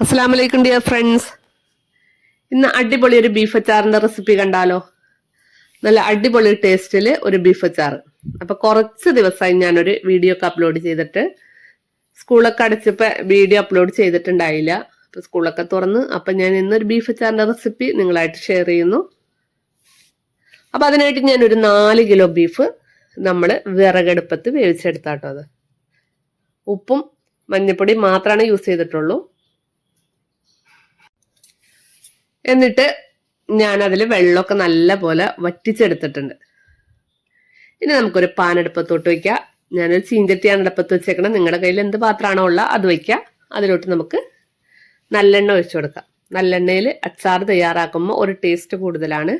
അസ്സാം വലൈക്കും dear friends ഇന്ന് അടിപൊളി ഒരു ബീഫ് അച്ചാറിന്റെ റെസിപ്പി കണ്ടാലോ? നല്ല അടിപൊളി ടേസ്റ്റിൽ ഒരു ബീഫ് അച്ചാർ അപ്പൊ കുറച്ച് ദിവസമായി ഞാനൊരു വീഡിയോ ഒക്കെ അപ്ലോഡ് ചെയ്തിട്ട് സ്കൂളൊക്കെ അടച്ചപ്പോ വീഡിയോ അപ്ലോഡ് ചെയ്തിട്ടുണ്ടായില്ല. അപ്പൊ സ്കൂളൊക്കെ തുറന്ന് അപ്പൊ ഞാൻ ഇന്നൊരു ബീഫ് അച്ചാറിന്റെ റെസിപ്പി നിങ്ങളായിട്ട് ഷെയർ ചെയ്യുന്നു. അപ്പൊ അതിനായിട്ട് ഞാൻ ഒരു നാല് കിലോ ബീഫ് നമ്മൾ വിറകടുപ്പത്ത് വേവിച്ചെടുത്താട്ടോ അത്. ഉപ്പും മഞ്ഞപ്പൊടി മാത്രമാണ് യൂസ് ചെയ്തിട്ടുള്ളൂ. എന്നിട്ട് ഞാൻ അതിൽ വെള്ളമൊക്കെ നല്ല പോലെ വറ്റിച്ചെടുത്തിട്ടുണ്ട്. ഇനി നമുക്കൊരു പാൻ അടുപ്പത്തോട്ട് വയ്ക്കാം ഞാനൊരു ചീഞ്ചട്ടിയാണ് അടുപ്പത്ത് വെച്ചേക്കണം നിങ്ങളുടെ കയ്യിൽ എന്ത് പാത്രമാണോ ഉള്ള അത് വയ്ക്കാം അതിലോട്ട് നമുക്ക് നല്ലെണ്ണ ഒഴിച്ചു കൊടുക്കാം. നല്ലെണ്ണയിൽ അച്ചാർ തയ്യാറാക്കുമ്പോൾ ഒരു ടേസ്റ്റ് കൂടുതലാണ്.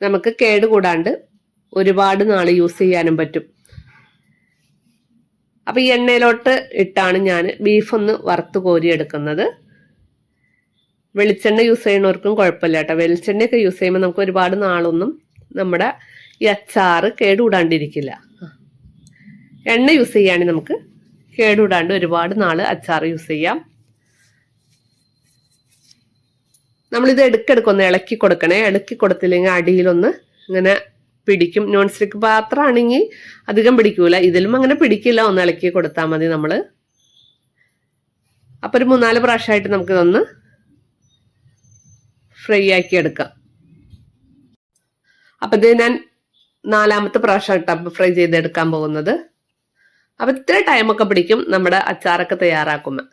നമുക്ക് കേട് കൂടാണ്ട് ഒരുപാട് നാൾ യൂസ് ചെയ്യാനും പറ്റും. അപ്പം ഈ എണ്ണയിലോട്ട് ഇട്ടാണ് ഞാൻ ബീഫ് ഒന്ന് വറുത്ത് കോരിയെടുക്കുന്നത്. വെളിച്ചെണ്ണ യൂസ് ചെയ്യുന്നവർക്കും കുഴപ്പമില്ല കേട്ടോ. വെളിച്ചെണ്ണയൊക്കെ യൂസ് ചെയ്യുമ്പോൾ നമുക്ക് ഒരുപാട് നാളൊന്നും നമ്മുടെ ഈ അച്ചാറ് കേടുകൂടാണ്ടിരിക്കില്ല. എണ്ണ യൂസ് ചെയ്യുകയാണെങ്കിൽ നമുക്ക് കേടുകൂടാണ്ട് ഒരുപാട് നാൾ അച്ചാർ യൂസ് ചെയ്യാം. നമ്മളിത് എടുക്കെടുക്കൊന്ന് ഇളക്കി കൊടുക്കണേ. ഇളക്കി കൊടുത്തില്ലെങ്കിൽ അടിയിലൊന്ന് ഇങ്ങനെ പിടിക്കും. നോൺ സ്റ്റിക്ക് പാത്രമാണെങ്കിൽ അധികം പിടിക്കൂല. ഇതിലും അങ്ങനെ പിടിക്കില്ല. ഒന്ന് ഇളക്കി കൊടുത്താൽ മതി നമ്മൾ അപ്പോൾ ഒരു മൂന്നാൽ പ്രാവശ്യമായിട്ട് നമുക്കിതൊന്ന് ഫ്രൈ ആക്കി എടുക്കാം. അപ്പം ഇത് ഞാൻ നാലാമത്തെ പ്രാവശ്യം ഫ്രൈ ചെയ്തെടുക്കാൻ പോകുന്നത്. അപ്പം ഇത്ര ടൈമൊക്കെ പിടിക്കും നമ്മുടെ അച്ചാറൊക്കെ തയ്യാറാക്കുമ്പോൾ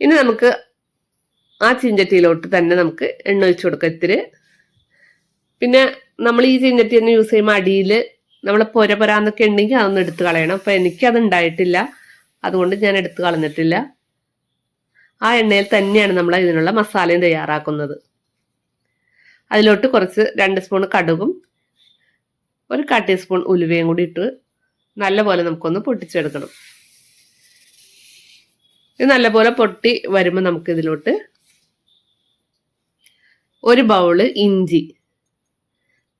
ഇനി നമുക്ക് ആ ചീഞ്ചട്ടിയിലോട്ട് തന്നെ നമുക്ക് എണ്ണ ഒഴിച്ചു കൊടുക്കാം ഇത്തിരി. പിന്നെ നമ്മൾ ഈ ചീഞ്ചട്ടി തന്നെ യൂസ് ചെയ്യുമ്പോൾ അടിയിൽ നമ്മൾ പൊര പൊരാന്നൊക്കെ ഉണ്ടെങ്കിൽ അതൊന്ന് എടുത്ത് കളയണം. അപ്പം എനിക്കത് ഉണ്ടായിട്ടില്ല. അതുകൊണ്ട് ഞാൻ എടുത്ത് കളഞ്ഞിട്ടില്ല. ആ എണ്ണയിൽ തന്നെയാണ് നമ്മൾ ഇതിനുള്ള മസാലയും തയ്യാറാക്കുന്നത്. അതിലോട്ട് കുറച്ച് രണ്ട് സ്പൂൺ കടുകും ഒരു കാ ടീസ്പൂൺ ഉലുവയും കൂടി ഇട്ട് നല്ലപോലെ നമുക്കൊന്ന് പൊട്ടിച്ചെടുക്കണം. ഇത് നല്ലപോലെ പൊട്ടി വരുമ്പോൾ നമുക്ക് ഇതിലോട്ട് ഒരു ബൗൾ ഇഞ്ചി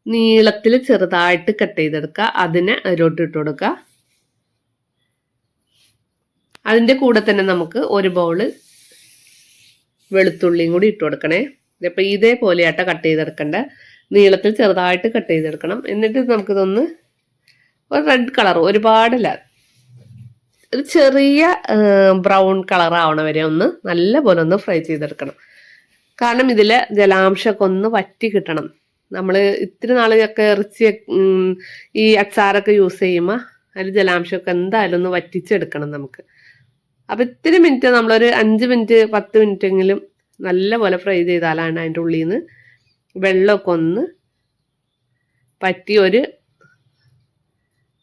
നീളത്തിൽ ചെറുതായിട്ട് കട്ട് ചെയ്തെടുക്കുക. അതിനെ അതിലോട്ട് ഇട്ട് കൊടുക്കുക. അതിന്റെ കൂടെ തന്നെ നമുക്ക് ഒരു ബൗൾ വെളുത്തുള്ളിയും കൂടി ഇട്ട് കൊടുക്കണേ. ഇതിപ്പോൾ ഇതേപോലെയാട്ട കട്ട് ചെയ്തെടുക്കണ്ട. നീളത്തിൽ ചെറുതായിട്ട് കട്ട് ചെയ്തെടുക്കണം. എന്നിട്ട് നമുക്കിതൊന്ന് ഒരു റെഡ് കളർ ഒരുപാടില്ല. ഒരു ചെറിയ ബ്രൗൺ കളർ ആവണ വരെ ഒന്ന് നല്ല പോലെ ഒന്ന് ഫ്രൈ ചെയ്തെടുക്കണം. കാരണം ഇതിൽ ജലാംശമൊക്കെ ഒന്ന് വറ്റി കിട്ടണം. നമ്മൾ ഇത്തിരി നാളൊക്കെ ഇറച്ചി ഈ അച്ചാറൊക്കെ യൂസ് ചെയ്യുമ്പോൾ അതിൽ ജലാംശമൊക്കെ എന്തായാലും ഒന്ന് വറ്റിച്ചെടുക്കണം നമുക്ക്. അപ്പം ഇത്തിരി മിനിറ്റ് നമ്മളൊരു അഞ്ച് മിനിറ്റ് പത്ത് മിനിറ്റെങ്കിലും നല്ല പോലെ ഫ്രൈ ചെയ്താലാണ് അതിന്റെ ഉള്ളിൽ നിന്ന് വെള്ളമൊക്കെ ഒന്ന് പറ്റി ഒരു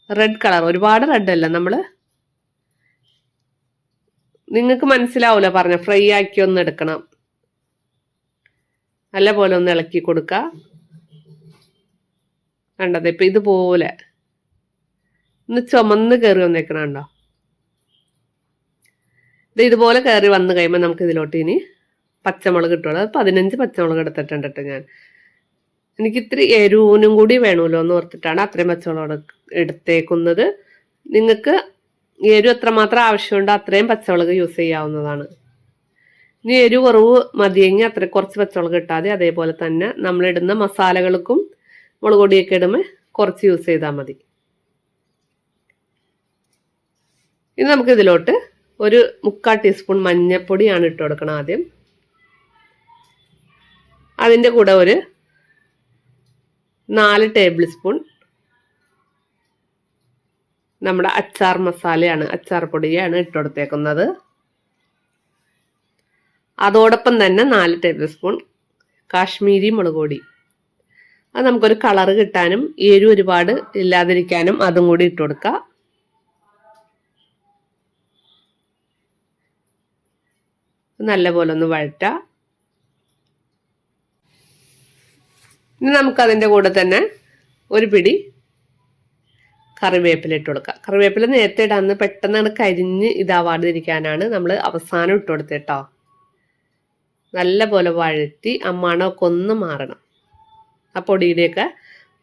റെഡ് കളർ ഒരുപാട് റെഡ് അല്ല. നമ്മൾ നിങ്ങൾക്ക് മനസ്സിലാവില്ല പറഞ്ഞ ഫ്രൈ ആക്കി ഒന്ന് എടുക്കണം. നല്ല പോലെ ഒന്ന് ഇളക്കി കൊടുക്കുക കണ്ടത് ഇപ്പം ഇതുപോലെ. ഒന്ന് ചുമന്ന് കയറി വന്നേക്കണുണ്ടോ ഇത് ഇതുപോലെ കയറി വന്നു കഴിയുമ്പോൾ നമുക്ക് ഇതിലോട്ട് ഇനി പച്ചമുളക് ഇട്ടുള്ളൂ അത് പതിനഞ്ച് പച്ചമുളക് എടുത്തിട്ടുണ്ട് കേട്ടോ ഞാൻ. എനിക്ക് ഇത്തിരി എരിവിനും കൂടി വേണമല്ലോ എന്ന് ഓർത്തിട്ടാണ് അത്രയും പച്ചമുളക് എടുത്തേക്കുന്നത്. നിങ്ങൾക്ക് എരിവ് എത്രമാത്രം ആവശ്യമുണ്ടോ അത്രയും പച്ചമുളക് യൂസ് ചെയ്യാവുന്നതാണ്. ഇനി എരിവ് കുറവ് മതിയെങ്കിൽ അത്ര കുറച്ച് പച്ചമുളക് ഇട്ടാതെ അതേപോലെ തന്നെ നമ്മളിടുന്ന മസാലകൾക്കും മുളക് പൊടിയൊക്കെ ഇടുമ്പോൾ കുറച്ച് യൂസ് ചെയ്താൽ മതി. ഇനി നമുക്ക് ഇതിലോട്ട് ഒരു മുക്കാൽ ടീസ്പൂൺ മഞ്ഞൾപ്പൊടിയാണ് ഇട്ട് കൊടുക്കണം ആദ്യം. അതിന്റെ കൂടെ ഒരു നാല് ടേബിൾ സ്പൂൺ നമ്മുടെ അച്ചാർ മസാലയാണ് അച്ചാർ പൊടിയാണ് ഇട്ട് കൊടുത്തേക്കുന്നത്. അതോടൊപ്പം തന്നെ നാല് ടേബിൾ സ്പൂൺ കാശ്മീരി മുളക് പൊടി. അത് നമുക്കൊരു കളറ് കിട്ടാനും എരിവ് ഒരുപാട് ഇല്ലാതിരിക്കാനും അതും കൂടി ഇട്ട് കൊടുക്കുക നല്ലപോലെ ഒന്ന് വഴറ്റ. ഇനി നമുക്കതിന്റെ കൂടെ തന്നെ ഒരു പിടി കറിവേപ്പില ഇട്ട് കൊടുക്കാം. കറിവേപ്പില നേരത്തെ ഇടാന്ന് പെട്ടെന്ന് കരിഞ്ഞ് ഇതാവാതിരിക്കാനാണ് നമ്മൾ അവസാനം ഇട്ട് കൊടുത്തത് കേട്ടോ നല്ല പോലെ വഴറ്റി ആ മണമൊക്കെ ഒന്ന് മാറണം. ആ പൊടിയുടെയൊക്കെ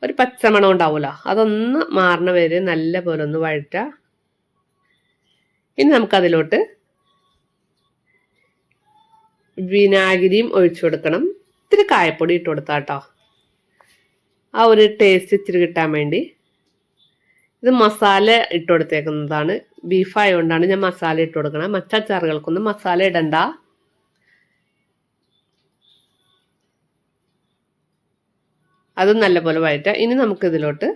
ഒരു പച്ചമണം ഉണ്ടാവുമല്ലോ അതൊന്ന് മാറണ വരെ നല്ലപോലെ ഒന്ന് വഴറ്റ. ഇനി നമുക്കതിലോട്ട് വിനാഗിരിയും ഒഴിച്ചു കൊടുക്കണം. ഇത്തിരി കായപ്പൊടി ഇട്ട് കൊടുത്താൽ കേട്ടോ ആ ഒരു ടേസ്റ്റ് ഇച്ചിരി കിട്ടാൻ വേണ്ടി. ഇത് മസാല ഇട്ട് കൊടുത്തേക്കുന്നതാണ്. ബീഫ് ആയതുകൊണ്ടാണ് ഞാൻ മസാല ഇട്ട് കൊടുക്കണം. മറ്റച്ചാറുകൾക്കൊന്നും മസാല ഇടണ്ട. അത് നല്ലപോലെ വഴറ്റാം. ഇനി നമുക്ക് ഇതിലോട്ട്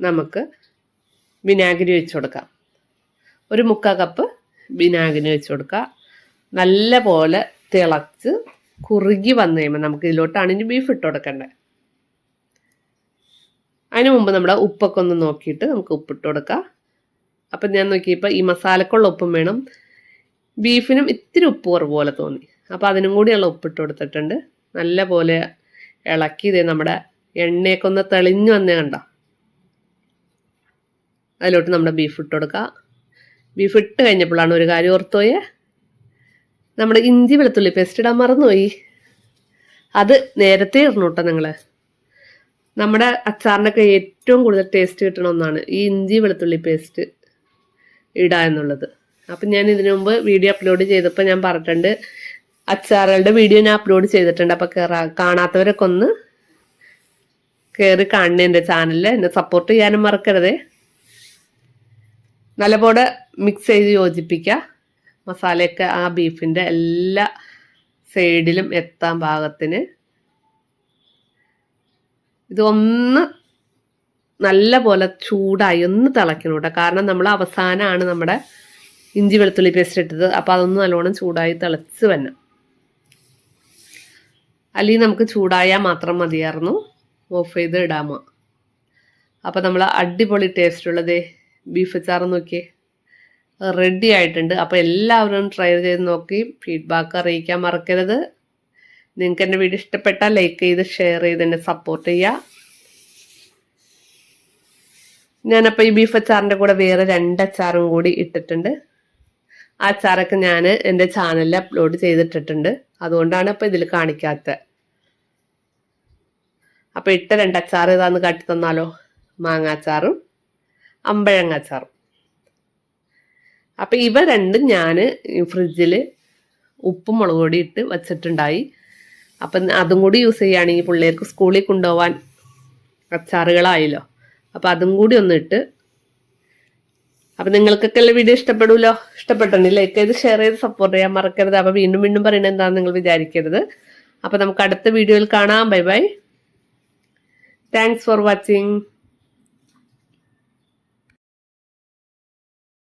നമുക്ക് വിനാഗിരി വെച്ച് കൊടുക്കാം. ഒരു മുക്കാൽ കപ്പ് വിനാഗിരി വെച്ച് കൊടുക്കുക നല്ല പോലെ തിളച്ച് കുറുകി വന്നു കഴിയുമ്പോൾ നമുക്ക് ഇതിലോട്ടാണ് ഇനി ബീഫ് ഇട്ട് കൊടുക്കേണ്ടത് അതിന് മുമ്പ് നമ്മുടെ ഉപ്പൊക്കെ ഒന്ന് നോക്കിയിട്ട് നമുക്ക് ഉപ്പിട്ട് കൊടുക്കാം. അപ്പം ഞാൻ നോക്കിയപ്പോൾ ഈ മസാലക്കുള്ള ഉപ്പും വേണം. ബീഫിനും ഇത്തിരി ഉപ്പ് കുറവ് പോലെ തോന്നി. അപ്പോൾ അതിനും കൂടിയുള്ള ഉപ്പിട്ട് കൊടുത്തിട്ടുണ്ട്. നല്ല പോലെ ഇളക്കി ഇതേ നമ്മുടെ എണ്ണയൊക്കെ ഒന്ന് തെളിഞ്ഞു വന്നേ കണ്ട? അതിലോട്ട് നമ്മുടെ ബീഫ് ഇട്ട് കൊടുക്കുക ബീഫ് ഇട്ട് കഴിഞ്ഞപ്പോഴാണ് ഒരു കാര്യം ഓർത്തോയെ? നമ്മുടെ ഇഞ്ചി വെളുത്തുള്ളി പേസ്റ്റ് ഇടാൻ മറന്നുപോയി. അത് നേരത്തെ ഇടണം കേട്ടോ നിങ്ങൾ നമ്മുടെ അച്ചാറിനൊക്കെ ഏറ്റവും കൂടുതൽ ടേസ്റ്റ് കിട്ടണ ഒന്നാണ് ഈ ഇഞ്ചി വെളുത്തുള്ളി പേസ്റ്റ് ഇടുക എന്നുള്ളത്. അപ്പം ഞാൻ ഇതിനു മുമ്പ് വീഡിയോ അപ്ലോഡ് ചെയ്തപ്പോൾ ഞാൻ പറഞ്ഞിട്ടുണ്ട്. അച്ചാറുകളുടെ വീഡിയോ ഞാൻ അപ്ലോഡ് ചെയ്തിട്ടുണ്ട്. അപ്പോൾ കയറാ കാണാത്തവരൊക്കെ ഒന്ന് കയറി കാണണേ എന്റെ ചാനലിൽ എന്നെ സപ്പോർട്ട് ചെയ്യാനും മറക്കരുതേ. നല്ലപോലെ മിക്സ് ചെയ്ത് യോജിപ്പിക്കുക മസാലയൊക്കെ ആ ബീഫിന്റെ എല്ലാ സൈഡിലും എത്താൻ പാകത്തിന് ഇതൊന്ന് നല്ല പോലെ ചൂടായി ഒന്ന് തിളയ്ക്കണം കേട്ടോ കാരണം നമ്മൾ അവസാനമാണ് നമ്മുടെ ഇഞ്ചി വെളുത്തുള്ളി പേസ്റ്റ് ഇട്ടത്. അപ്പോൾ അതൊന്ന് നല്ലോണം ചൂടായി തിളച്ച് വരണം. അല്ലെങ്കിൽ നമുക്ക് ചൂടായാൽ മാത്രം മതിയായിരുന്നു. ഓഫ് ചെയ്ത് ഇടാമോ? അപ്പോൾ നമ്മൾ അടിപൊളി ടേസ്റ്റ് ഉള്ളത് ബീഫ് അച്ചാർ നോക്കിയേ. റെഡി ആയിട്ടുണ്ട്. അപ്പോൾ എല്ലാവരും ട്രൈ ചെയ്ത് നോക്കി. ഫീഡ്ബാക്ക് അറിയിക്കാൻ മറക്കരുത്. നിങ്ങൾക്ക് എന്റെ വീഡിയോ ഇഷ്ടപ്പെട്ടാൽ ലൈക്ക് ചെയ്ത് ഷെയർ ചെയ്ത് എന്നെ സപ്പോർട്ട് ചെയ്യുക ഞാനപ്പോൾ ഈ ബീഫ് അച്ചാറിന്റെ കൂടെ വേറെ രണ്ട് അച്ചാറും കൂടി ഇട്ടിട്ടുണ്ട്. ആ അച്ചാറൊക്കെ ഞാൻ എന്റെ ചാനലിൽ അപ്ലോഡ് ചെയ്തിട്ടിട്ടുണ്ട്. അതുകൊണ്ടാണ് അപ്പോൾ ഇതിൽ കാണിക്കാത്തത് അപ്പോൾ ഇട്ട രണ്ട് അച്ചാർ ഇതാന്ന് കാട്ടി തന്നാലോ? മാങ്ങാച്ചാറും അമ്പഴങ്ങ അച്ചാറും. അപ്പം ഇവ രണ്ടും ഞാൻ ഫ്രിഡ്ജിൽ ഉപ്പും മുളക് പൊടി ഇട്ട് വച്ചിട്ടുണ്ടായി. അപ്പം അതും കൂടി യൂസ് ചെയ്യുകയാണെങ്കിൽ പിള്ളേർക്ക് സ്കൂളിൽ കൊണ്ടുപോകാൻ അച്ചാറുകളായല്ലോ. അപ്പം അതും കൂടി ഒന്ന് ഇട്ട് അപ്പം നിങ്ങൾക്കൊക്കെ ഉള്ള വീഡിയോ ഇഷ്ടപ്പെടുമല്ലോ ഇഷ്ടപ്പെട്ടിട്ടുണ്ടെങ്കിൽ ലൈക്ക് ചെയ്ത് ഷെയർ ചെയ്ത് സപ്പോർട്ട് ചെയ്യാൻ മറക്കരുത്. അപ്പം വീണ്ടും വീണ്ടും പറയുന്നത് എന്താണെന്ന് നിങ്ങൾ വിചാരിക്കരുത്. അപ്പം നമുക്ക് അടുത്ത വീഡിയോയിൽ കാണാം. Bye bye thanks for watching